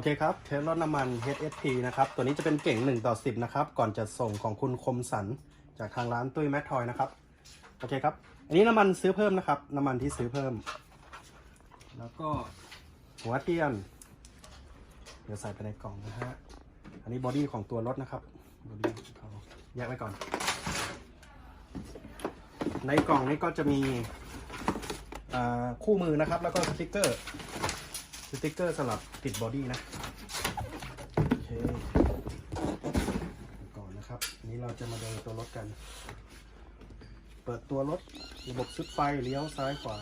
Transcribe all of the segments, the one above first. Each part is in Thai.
อเคครับ เทสรถน้ำมัน HSP นะครับ ตัวนี้จะเป็นเก่ง 1 ต่อ 10 นะครับ ก่อนจะส่งของคุณคมสัน จากทางร้านตุ้ยแมททอยนะครับ โอเคครับ อันนี้น้ำมันซื้อเพิ่มนะครับ น้ำมันที่ซื้อเพิ่ม แล้วก็หัวเทียน เดี๋ยวใส่ไปในกล่องนะฮะ อันนี้บอดี้ของตัวรถนะครับ บอดี้เขาแยกไว้ก่อน ในกล่องนี้ก็จะมีคู่มือนะครับ แล้วก็สติกเกอร์ สติกเกอร์สำหรับติดบอดี้นะโอเคก่อนนะครับนี้เราจะมาเดูตัวรถกัน เปิดตัวรถระบบชุดไฟเลี้ยวซ้ายขวา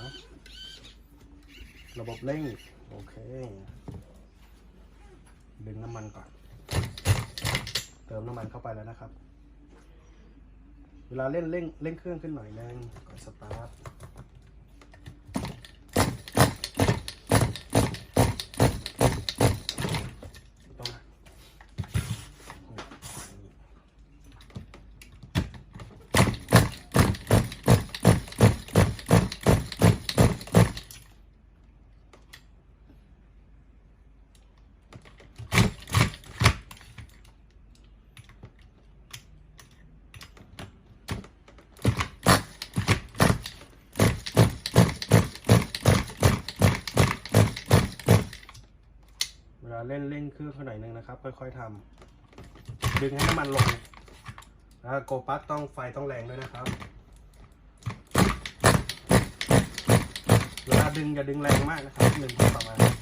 ระบบเร่งโอเค ดึงน้ำมันก่อน เติมน้ำมันเข้าไปแล้วนะครับ เวลาเล่นเร่งเร่งเครื่องขึ้นหน่อยนึงก่อนสตาร์ท ต้องนะ เลาเล่นเร่งเครื่องขึ้นหน่อยนึงนะครับ ค่อยๆทำดึงให้น้ำมันลงนะโกปัสต้องไฟต้องแรงด้วยนะครับเวลาดึงอย่าดึงแรงมากนะครับดึงประมาณ